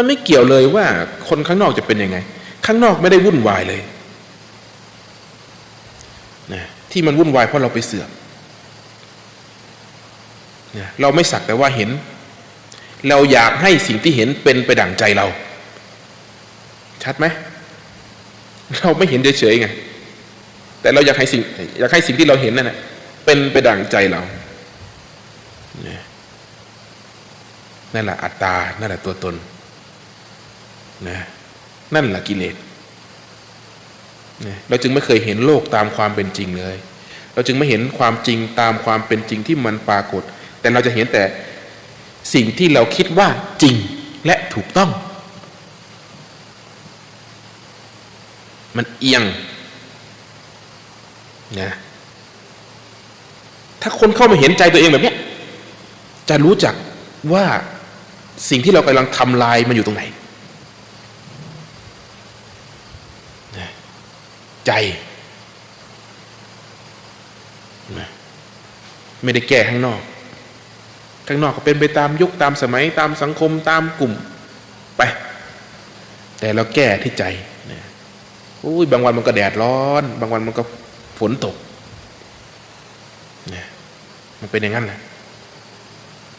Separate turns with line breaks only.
มันไม่เกี่ยวเลยว่าคนข้างนอกจะเป็นยังไง ข้างนอกไม่ได้วุ่นวายเลยนะที่มันวุ่นวายเพราะเราไปเสือกนะเราไม่สักแต่ว่าเห็น เราอยากให้สิ่งที่เห็นเป็นไปดั่งใจเรา ชัดไหมเราไม่เห็นเฉยๆไงแต่เราอยากให้สิ่งอยากให้สิ่งที่เราเห็นนั่นนะเป็นไปดั่งใจเราเนี่ยนั่นแหละอัตตา นั่นแหละตัวตน นะนั่นแหละกิเลสนะเราจึงไม่เคยเห็นโลกตามความเป็นจริงเลย เราจึงไม่เห็นความจริงตามความเป็นจริงที่มันปรากฏ แต่เราจะเห็นแต่สิ่งที่เราคิดว่าจริงและถูกต้อง มันเอียงนะถ้าคนเข้ามาเห็นใจตัวเองแบบนี้จะรู้จักว่าสิ่งที่เรากำลังทำลายมันอยู่ตรงไหนนะ ใจไม่ได้แก้ข้างนอก ข้างนอกก็เป็นไปตามยุคตามสมัยตามสังคมตามกลุ่มไป แต่เราแก้ที่ใจนะอุ้ยบางวันมันก็แดดร้อน บางวันมันก็ฝนตกนะมันเป็นอย่างนั้นแหละ